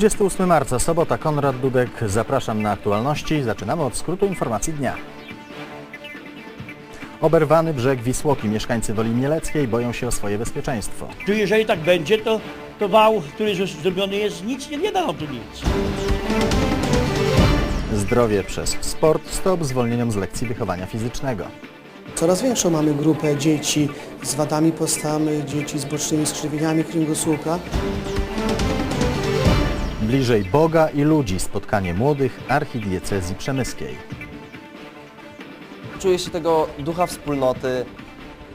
28 marca, sobota, Konrad Dudek. Zapraszam na aktualności. Zaczynamy od skrótu informacji dnia. Oberwany brzeg Wisłoki. Mieszkańcy Woli Mieleckiej boją się o swoje bezpieczeństwo. Tu jeżeli tak będzie, to, to wał, który już zrobiony jest, nic nie, nie da nam tu nic. Zdrowie przez sport. Stop zwolnieniom z lekcji wychowania fizycznego. Coraz większą mamy grupę dzieci z wadami postawy, dzieci z bocznymi skrzywieniami kręgosłupa. Bliżej Boga i ludzi. Spotkanie młodych archidiecezji przemyskiej. Czuję się tego ducha wspólnoty,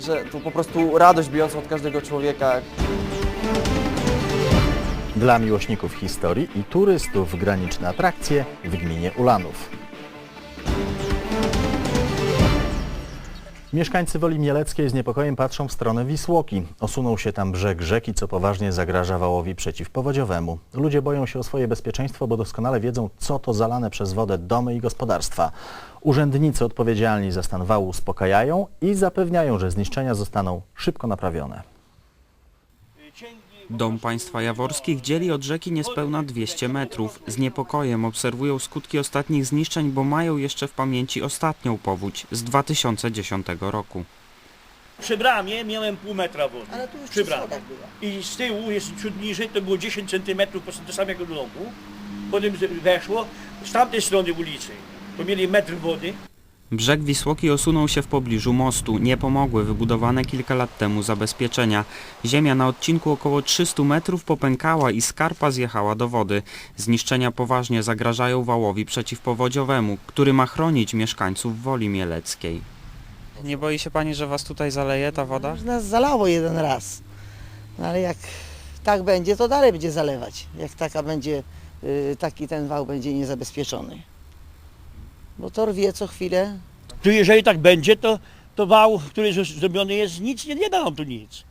że tu po prostu radość bijąca od każdego człowieka. Dla miłośników historii i turystów graniczne atrakcje w gminie Ulanów. Mieszkańcy Woli Mieleckiej z niepokojem patrzą w stronę Wisłoki. Osunął się tam brzeg rzeki, co poważnie zagraża wałowi przeciwpowodziowemu. Ludzie boją się o swoje bezpieczeństwo, bo doskonale wiedzą, co to zalane przez wodę domy i gospodarstwa. Urzędnicy odpowiedzialni za stan wału uspokajają i zapewniają, że zniszczenia zostaną szybko naprawione. Dom państwa jaworskich dzieli od rzeki niespełna 200 metrów. Z niepokojem obserwują skutki ostatnich zniszczeń, bo mają jeszcze w pamięci ostatnią powódź z 2010 roku. Przy bramie miałem pół metra wody. Ale tu już przy bramie. I z tyłu, jest ciut niżej, to było 10 centymetrów do samego domu. Potem weszło z tamtej strony ulicy. To mieli metr wody. Brzeg Wisłoki osunął się w pobliżu mostu. Nie pomogły wybudowane kilka lat temu zabezpieczenia. Ziemia na odcinku około 300 metrów popękała i skarpa zjechała do wody. Zniszczenia poważnie zagrażają wałowi przeciwpowodziowemu, który ma chronić mieszkańców Woli Mieleckiej. Nie boi się pani, że was tutaj zaleje ta woda? Już nas zalało jeden raz. No ale jak tak będzie, to dalej będzie zalewać. Jak taka będzie, y, taki ten wał będzie niezabezpieczony. Bo to rwie co chwilę. Tu jeżeli tak będzie, to, to wał, który już zrobiony jest, nic nie, nie da nam tu nic.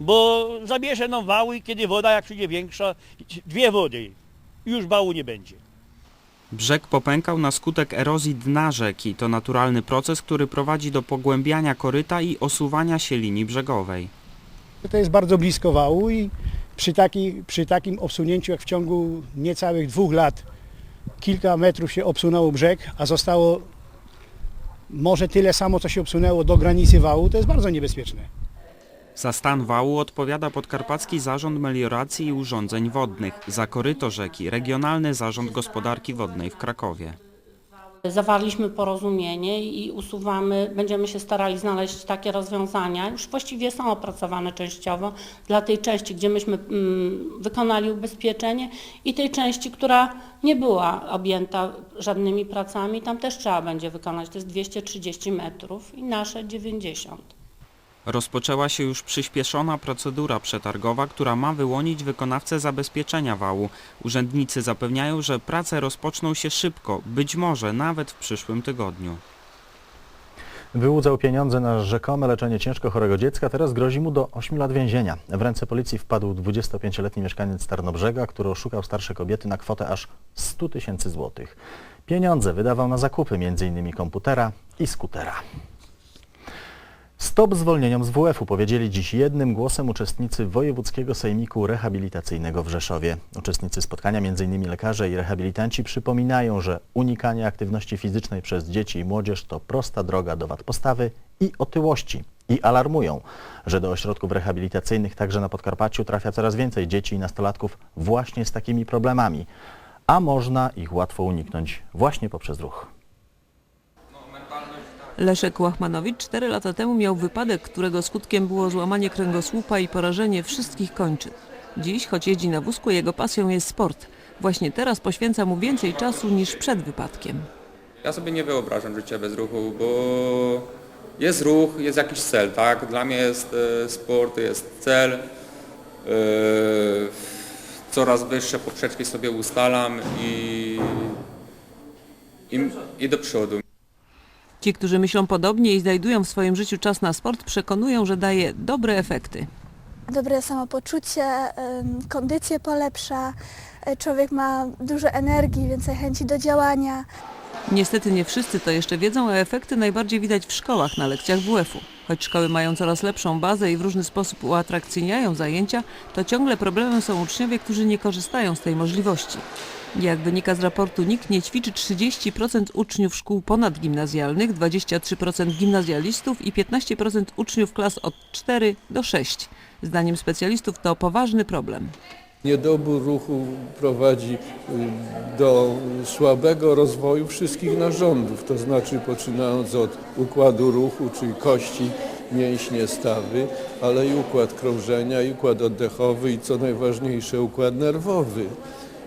Bo zabierze nam wały i kiedy woda, jak przyjdzie większa, dwie wody, już wału nie będzie. Brzeg popękał na skutek erozji dna rzeki. To naturalny proces, który prowadzi do pogłębiania koryta i osuwania się linii brzegowej. To jest bardzo blisko wału i przy, taki, przy takim obsunięciu jak w ciągu niecałych dwóch lat kilka metrów się obsunęło brzeg, a zostało może tyle samo, co się obsunęło do granicy wału, to jest bardzo niebezpieczne. Za stan wału odpowiada Podkarpacki Zarząd Melioracji i Urządzeń Wodnych. Za koryto rzeki Regionalny Zarząd Gospodarki Wodnej w Krakowie. Zawarliśmy porozumienie i usuwamy, będziemy się starali znaleźć takie rozwiązania. Już właściwie są opracowane częściowo dla tej części, gdzie myśmy mm, wykonali ubezpieczenie i tej części, która nie była objęta żadnymi pracami. Tam też trzeba będzie wykonać, to jest 230 metrów i nasze 90. Rozpoczęła się już przyspieszona procedura przetargowa, która ma wyłonić wykonawcę zabezpieczenia wału. Urzędnicy zapewniają, że prace rozpoczną się szybko, być może nawet w przyszłym tygodniu. Wyłudzał pieniądze na rzekome leczenie ciężko chorego dziecka, teraz grozi mu do 8 lat więzienia. W ręce policji wpadł 25-letni mieszkaniec Tarnobrzega, który oszukał starsze kobiety na kwotę aż 100 tysięcy złotych. Pieniądze wydawał na zakupy m.in. komputera i skutera. Stop zwolnieniom z WF-u powiedzieli dziś jednym głosem uczestnicy Wojewódzkiego Sejmiku Rehabilitacyjnego w Rzeszowie. Uczestnicy spotkania, m.in. lekarze i rehabilitanci, przypominają, że unikanie aktywności fizycznej przez dzieci i młodzież to prosta droga do wad postawy i otyłości. I alarmują, że do ośrodków rehabilitacyjnych także na Podkarpaciu trafia coraz więcej dzieci i nastolatków właśnie z takimi problemami, a można ich łatwo uniknąć właśnie poprzez ruch. Leszek Łachmanowicz cztery lata temu miał wypadek, którego skutkiem było złamanie kręgosłupa i porażenie wszystkich kończyn. Dziś, choć jeździ na wózku, jego pasją jest sport. Właśnie teraz poświęca mu więcej czasu niż przed wypadkiem. Ja sobie nie wyobrażam życia bez ruchu, bo jest ruch, jest jakiś cel, tak? Dla mnie jest e, sport, jest cel. E, coraz wyższe poprzeczki sobie ustalam i, i, i do przodu. Ci, którzy myślą podobnie i znajdują w swoim życiu czas na sport, przekonują, że daje dobre efekty. dobre samopoczucie, kondycję polepsza, e, człowiek ma dużo energii, więcej chęci do działania. Niestety nie wszyscy to jeszcze wiedzą, a efekty najbardziej widać w szkołach na lekcjach WF-u. Choć szkoły mają coraz lepszą bazę i w różny sposób uatrakcyjniają zajęcia, to ciągle problemem są uczniowie, którzy nie korzystają z tej możliwości. Jak wynika z raportu NIK, nie ćwiczy 30% uczniów szkół ponadgimnazjalnych, 23% gimnazjalistów i 15% uczniów klas od 4 do 6. Zdaniem specjalistów to poważny problem. Niedobór ruchu prowadzi y, do słabego rozwoju wszystkich narządów, to znaczy poczynając od układu ruchu, czyli kości, mięśnie, stawy, ale i układ krążenia, i układ oddechowy i co najważniejsze układ nerwowy.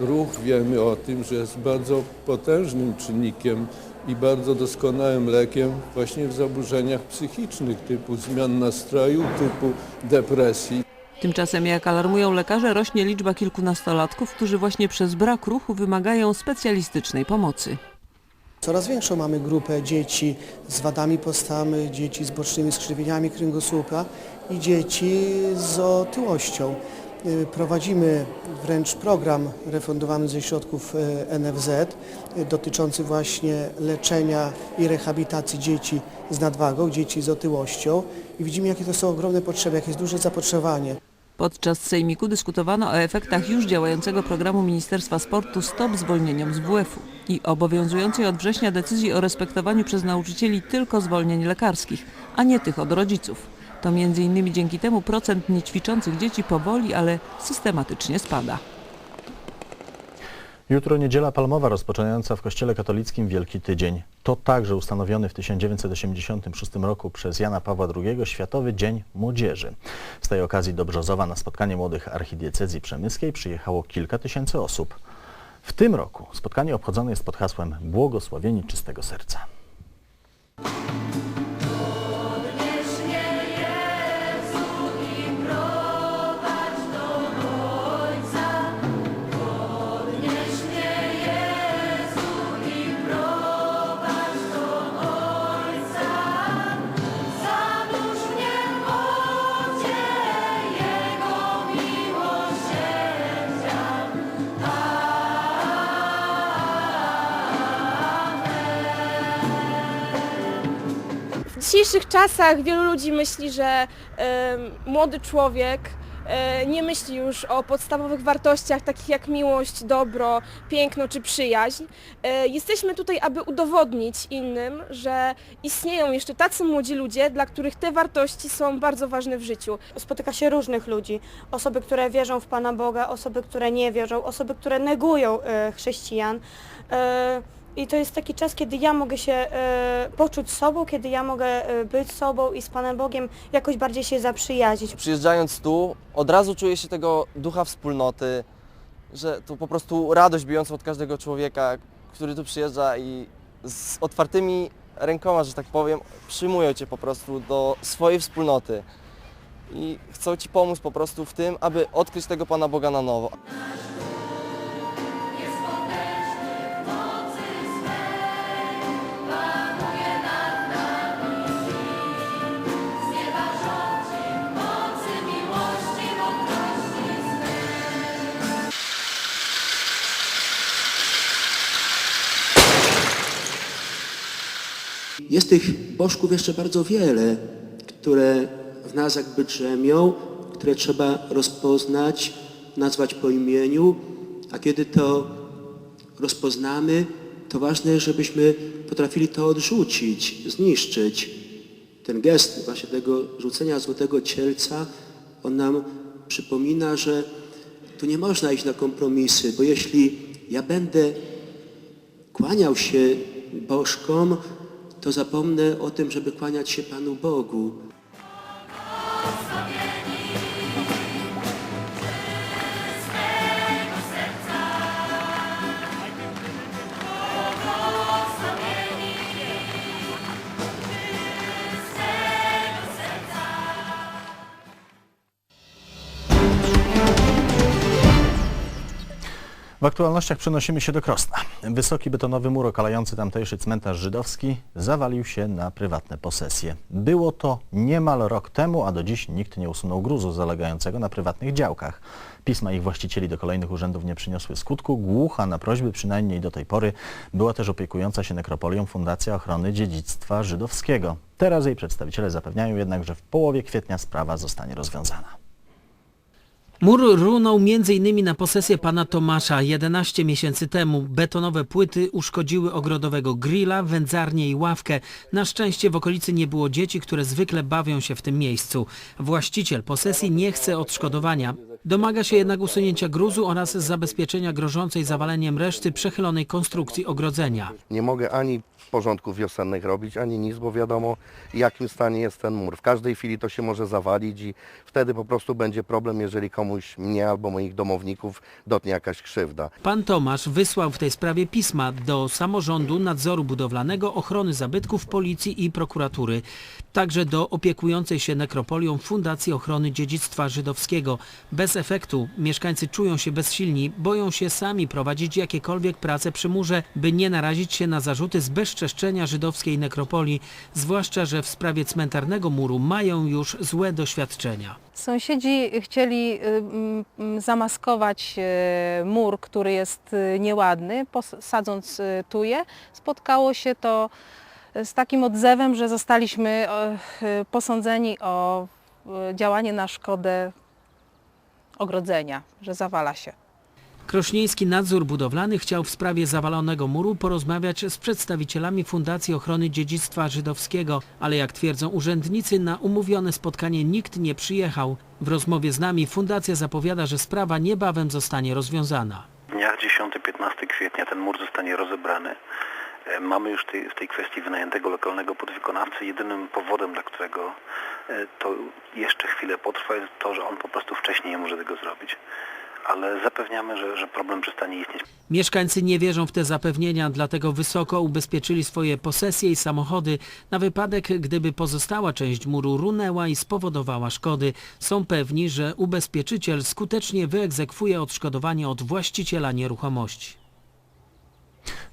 Ruch wiemy o tym, że jest bardzo potężnym czynnikiem i bardzo doskonałym lekiem właśnie w zaburzeniach psychicznych typu zmian nastroju, typu depresji. Tymczasem, jak alarmują lekarze, rośnie liczba kilkunastolatków, którzy właśnie przez brak ruchu wymagają specjalistycznej pomocy. Coraz większą mamy grupę dzieci z wadami postawy, dzieci z bocznymi skrzywieniami kręgosłupa i dzieci z otyłością. Y, Prowadzimy wręcz program refundowany ze środków y, NFZ y, dotyczący właśnie leczenia i rehabilitacji dzieci z nadwagą, dzieci z otyłością i widzimy jakie to są ogromne potrzeby, jakie jest duże zapotrzebowanie. Podczas sejmiku dyskutowano o efektach już działającego programu Ministerstwa Sportu Stop zwolnieniom z WF-u i obowiązującej od września decyzji o respektowaniu przez nauczycieli tylko zwolnień lekarskich, a nie tych od rodziców. To między innymi dzięki temu procent niećwiczących dzieci powoli, ale systematycznie spada. Jutro niedziela palmowa rozpoczynająca w Kościele katolickim Wielki Tydzień. To także ustanowiony w 1986 roku przez Jana Pawła II Światowy Dzień Młodzieży. Z tej okazji do Brzozowa na spotkanie młodych archidiecezji przemyskiej przyjechało kilka tysięcy osób. W tym roku spotkanie obchodzone jest pod hasłem Błogosławieni czystego serca. Dzisiejszych czasach wielu ludzi myśli, że młody człowiek e, nie myśli już o podstawowych wartościach takich jak miłość, dobro, piękno czy przyjaźń. E, jesteśmy tutaj, aby udowodnić innym, że istnieją jeszcze tacy młodzi ludzie, dla których te wartości są bardzo ważne w życiu. Spotyka się różnych ludzi. Osoby, które wierzą w Pana Boga, osoby, które nie wierzą, osoby, które negują e, chrześcijan. I to jest taki czas, kiedy ja mogę się e, poczuć sobą, kiedy ja mogę e, być sobą i z Panem Bogiem jakoś bardziej się zaprzyjaźnić. Przyjeżdżając tu, od razu czuje się tego ducha wspólnoty, że to po prostu radość bijąca od każdego człowieka, który tu przyjeżdża i z otwartymi rękoma, że tak powiem, przyjmują Cię po prostu do swojej wspólnoty i chcą Ci pomóc po prostu w tym, aby odkryć tego Pana Boga na nowo. Jest tych bożków jeszcze bardzo wiele, które w nas jakby drzemią, które trzeba rozpoznać, nazwać po imieniu, a kiedy to rozpoznamy, to ważne, żebyśmy potrafili to odrzucić, zniszczyć. Ten gest właśnie tego rzucenia złotego cielca, on nam przypomina, że tu nie można iść na kompromisy, bo jeśli ja będę kłaniał się bożkom, to zapomnę o tym, żeby kłaniać się Panu Bogu. W aktualnościach przenosimy się do Krosna. Wysoki betonowy mur okalający tamtejszy cmentarz żydowski zawalił się na prywatne posesje. Było to niemal rok temu, a do dziś nikt nie usunął gruzu zalegającego na prywatnych działkach. Pisma ich właścicieli do kolejnych urzędów nie przyniosły skutku. Głucha na prośby przynajmniej do tej pory była też opiekująca się nekropolią Fundacja Ochrony Dziedzictwa Żydowskiego. Teraz jej przedstawiciele zapewniają jednak, że w połowie kwietnia sprawa zostanie rozwiązana. Mur runął m.in. na posesję pana Tomasza 11 miesięcy temu. Betonowe płyty uszkodziły ogrodowego grilla, wędzarnię i ławkę. Na szczęście w okolicy nie było dzieci, które zwykle bawią się w tym miejscu. Właściciel posesji nie chce odszkodowania. Domaga się jednak usunięcia gruzu oraz zabezpieczenia grożącej zawaleniem reszty przechylonej konstrukcji ogrodzenia. Nie mogę ani porządków wiosennych robić, ani nic, bo wiadomo w jakim stanie jest ten mur. W każdej chwili to się może zawalić i wtedy po prostu będzie problem, jeżeli komuś mnie albo moich domowników dotknie jakaś krzywda. Pan Tomasz wysłał w tej sprawie pisma do samorządu, nadzoru budowlanego, ochrony zabytków, policji i prokuratury. Także do opiekującej się nekropolią Fundacji Ochrony Dziedzictwa Żydowskiego. Bez efektu mieszkańcy czują się bezsilni, boją się sami prowadzić jakiekolwiek prace przy murze, by nie narazić się na zarzuty zbezczeszczenia żydowskiej nekropolii, zwłaszcza, że w sprawie cmentarnego muru mają już złe doświadczenia. Sąsiedzi chcieli y, zamaskować y, mur, który jest y, nieładny, sadząc y, tuje. Spotkało się to z takim odzewem, że zostaliśmy y, posądzeni o y, działanie na szkodę ogrodzenia, że zawala się. Krośnieński Nadzór Budowlany chciał w sprawie zawalonego muru porozmawiać z przedstawicielami Fundacji Ochrony Dziedzictwa Żydowskiego, ale jak twierdzą urzędnicy, na umówione spotkanie nikt nie przyjechał. W rozmowie z nami fundacja zapowiada, że sprawa niebawem zostanie rozwiązana. W dniach 10-15 kwietnia ten mur zostanie rozebrany. E, Mamy już tej, w tej kwestii wynajętego lokalnego podwykonawcę. Jedynym powodem, dla którego e, to jeszcze chwilę potrwa jest to, że on po prostu wcześniej nie może tego zrobić. Ale zapewniamy, że, że problem przestanie istnieć. Mieszkańcy nie wierzą w te zapewnienia, dlatego wysoko ubezpieczyli swoje posesje i samochody na wypadek, gdyby pozostała część muru runęła i spowodowała szkody. Są pewni, że ubezpieczyciel skutecznie wyegzekwuje odszkodowanie od właściciela nieruchomości.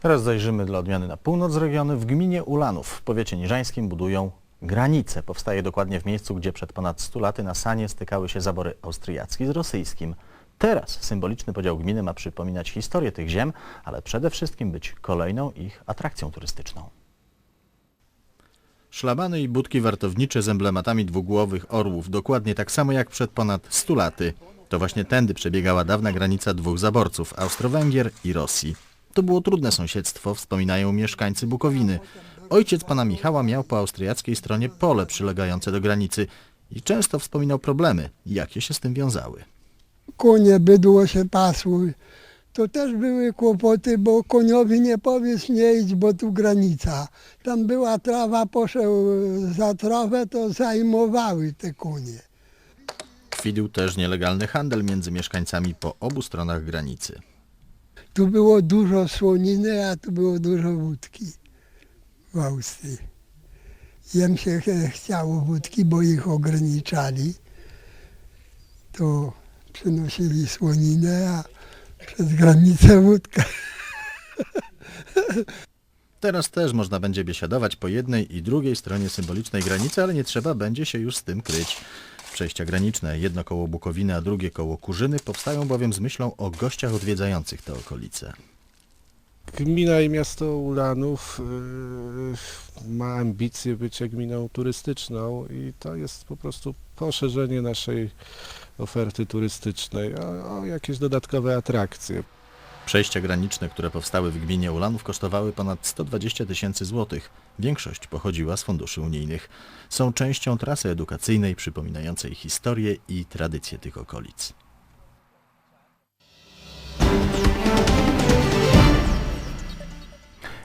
Teraz zajrzymy dla odmiany na północ regionu. W gminie Ulanów w powiecie niżańskim budują granicę. Powstaje dokładnie w miejscu, gdzie przed ponad 100 laty na Sanie stykały się zabory austriacki z rosyjskim. Teraz symboliczny podział gminy ma przypominać historię tych ziem, ale przede wszystkim być kolejną ich atrakcją turystyczną. Szlabany i budki wartownicze z emblematami dwugłowych orłów, dokładnie tak samo jak przed ponad 100 laty. To właśnie tędy przebiegała dawna granica dwóch zaborców, Austro-Węgier i Rosji. To było trudne sąsiedztwo, wspominają mieszkańcy Bukowiny. Ojciec pana Michała miał po austriackiej stronie pole przylegające do granicy i często wspominał problemy, jakie się z tym wiązały. Konie, bydło się pasły. To też były kłopoty, bo koniowi nie powiesz nie idź, bo tu granica. Tam była trawa, poszedł za trawę, to zajmowały te konie. Kwitł też nielegalny handel między mieszkańcami po obu stronach granicy. Tu było dużo słoniny, a tu było dużo wódki w Austrii. Jem się ch- chciało wódki, bo ich ograniczali. To przynosili słoninę, a przez granicę wódkę. Teraz też można będzie biesiadować po jednej i drugiej stronie symbolicznej granicy, ale nie trzeba będzie się już z tym kryć. Przejścia graniczne, jedno koło Bukowiny, a drugie koło Kurzyny, powstają bowiem z myślą o gościach odwiedzających te okolice. Gmina i miasto Ulanów yy, ma ambicje bycia gminą turystyczną i to jest po prostu poszerzenie naszej oferty turystycznej o, o jakieś dodatkowe atrakcje. Przejścia graniczne, które powstały w gminie Ulanów kosztowały ponad 120 tysięcy złotych. Większość pochodziła z funduszy unijnych. Są częścią trasy edukacyjnej przypominającej historię i tradycje tych okolic.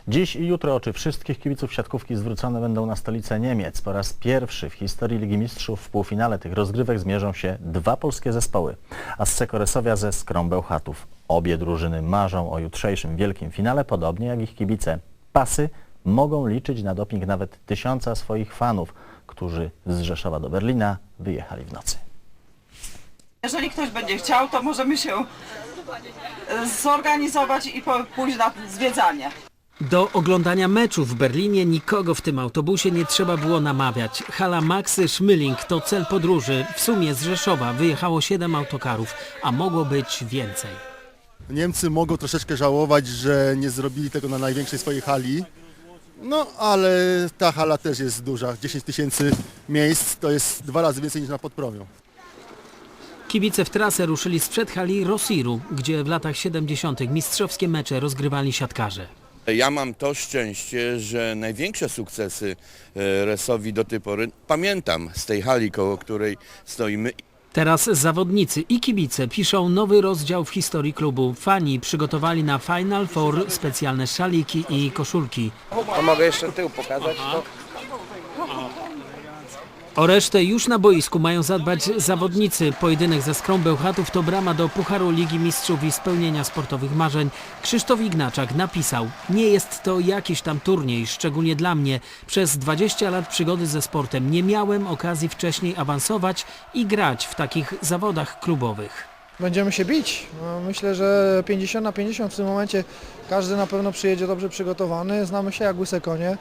Dziś i jutro oczy wszystkich kibiców siatkówki zwrócone będą na stolicę Niemiec. Po raz pierwszy w historii Ligi Mistrzów w półfinale tych rozgrywek zmierzą się dwa polskie zespoły. Asce Koresowia ze Skrą Bełchatów. Obie drużyny marzą o jutrzejszym wielkim finale, podobnie jak ich kibice. Pasy mogą liczyć na doping nawet tysiąca swoich fanów, którzy z Rzeszowa do Berlina wyjechali w nocy. Jeżeli ktoś będzie chciał, to możemy się zorganizować i pójść na zwiedzanie. Do oglądania meczu w Berlinie nikogo w tym autobusie nie trzeba było namawiać. Hala Maxy Schmilling to cel podróży. W sumie z Rzeszowa wyjechało 7 autokarów, a mogło być więcej. Niemcy mogą troszeczkę żałować, że nie zrobili tego na największej swojej hali. No, ale ta hala też jest duża. 10 tysięcy miejsc to jest dwa razy więcej niż na Podpromiu. Kibice w trasę ruszyli sprzed hali Rosiru, gdzie w latach 70. mistrzowskie mecze rozgrywali siatkarze. Ja mam to szczęście, że największe sukcesy e, Resowi do tej pory pamiętam z tej hali, koło której stoimy. Teraz zawodnicy i kibice piszą nowy rozdział w historii klubu. Fani przygotowali na Final Four specjalne szaliki i koszulki. A mogę jeszcze tył pokazać? To... O resztę już na boisku mają zadbać zawodnicy. Pojedynek ze Skrą Bełchatów to brama do Pucharu Ligi Mistrzów i spełnienia sportowych marzeń. Krzysztof Ignaczak napisał, nie jest to jakiś tam turniej, szczególnie dla mnie. Przez 20 lat przygody ze sportem nie miałem okazji wcześniej awansować i grać w takich zawodach klubowych. Będziemy się bić. No, Myślę, że 50 na 50 w tym momencie każdy na pewno przyjedzie dobrze przygotowany. Znamy się jak łyse konie.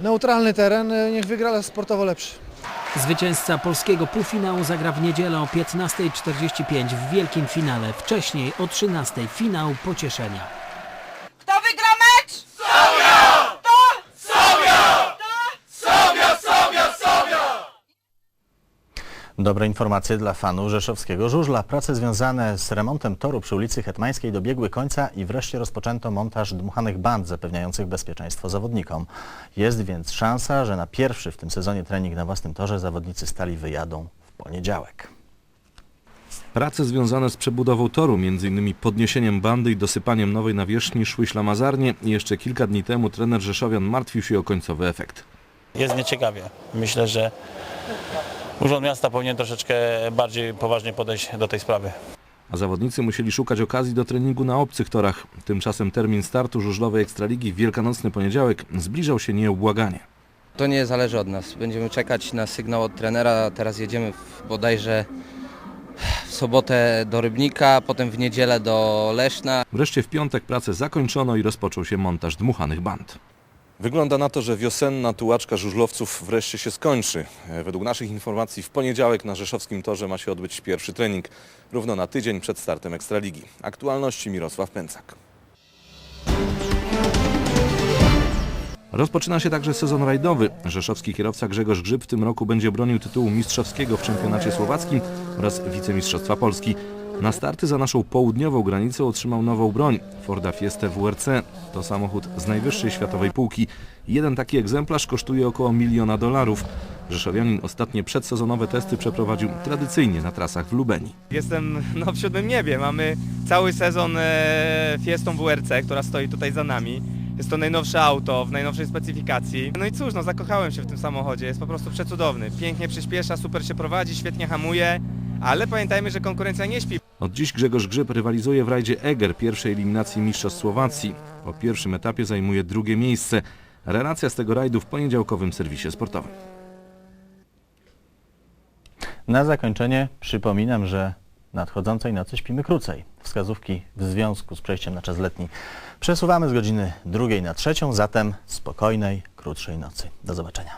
Neutralny teren, niech wygra sportowo lepszy. Zwycięzca polskiego półfinału zagra w niedzielę o 15.45 w wielkim finale. Wcześniej o 13.00 finał pocieszenia. Kto wygra Dobre informacje dla fanów rzeszowskiego żużla. Prace związane z remontem toru przy ulicy Hetmańskiej dobiegły końca i wreszcie rozpoczęto montaż dmuchanych band zapewniających bezpieczeństwo zawodnikom. Jest więc szansa, że na pierwszy w tym sezonie trening na własnym torze zawodnicy stali wyjadą w poniedziałek. Prace związane z przebudową toru, m.in. podniesieniem bandy i dosypaniem nowej nawierzchni szły ślamazarnie i jeszcze kilka dni temu trener Rzeszowian martwił się o końcowy efekt. Jest nieciekawie. Myślę, że Urząd Miasta powinien troszeczkę bardziej poważnie podejść do tej sprawy. A zawodnicy musieli szukać okazji do treningu na obcych torach. Tymczasem termin startu żużlowej Ekstraligi w wielkanocny poniedziałek zbliżał się nieubłaganie. To nie zależy od nas. Będziemy czekać na sygnał od trenera. Teraz jedziemy w, bodajże w sobotę do Rybnika, potem w niedzielę do Leszna. Wreszcie w piątek pracę zakończono i rozpoczął się montaż dmuchanych band. Wygląda na to, że wiosenna tułaczka żużlowców wreszcie się skończy. Według naszych informacji w poniedziałek na Rzeszowskim Torze ma się odbyć pierwszy trening, równo na tydzień przed startem Ekstraligi. Aktualności Mirosław Pęcak. Rozpoczyna się także sezon rajdowy. Rzeszowski kierowca Grzegorz Grzyb w tym roku będzie bronił tytułu mistrzowskiego w czempionacie słowackim oraz wicemistrzostwa Polski. Na starty za naszą południową granicą otrzymał nową broń Forda Fiesta WRC. To samochód z najwyższej światowej półki. Jeden taki egzemplarz kosztuje około miliona dolarów. Rzeszowianin ostatnie przedsezonowe testy przeprowadził tradycyjnie na trasach w Lubenii. Jestem no, w siódmym niebie. Mamy cały sezon e, Fiestą WRC, która stoi tutaj za nami. Jest to najnowsze auto w najnowszej specyfikacji. No i cóż, no zakochałem się w tym samochodzie. Jest po prostu przecudowny. Pięknie przyspiesza, super się prowadzi, świetnie hamuje. Ale pamiętajmy, że konkurencja nie śpi. Od dziś Grzegorz Grzyb rywalizuje w rajdzie Eger pierwszej eliminacji Mistrzostw Słowacji. Po pierwszym etapie zajmuje drugie miejsce. Relacja z tego rajdu w poniedziałkowym serwisie sportowym. Na zakończenie przypominam, że nadchodzącej nocy śpimy krócej. Wskazówki w związku z przejściem na czas letni przesuwamy z godziny drugiej na trzecią, zatem spokojnej, krótszej nocy. Do zobaczenia.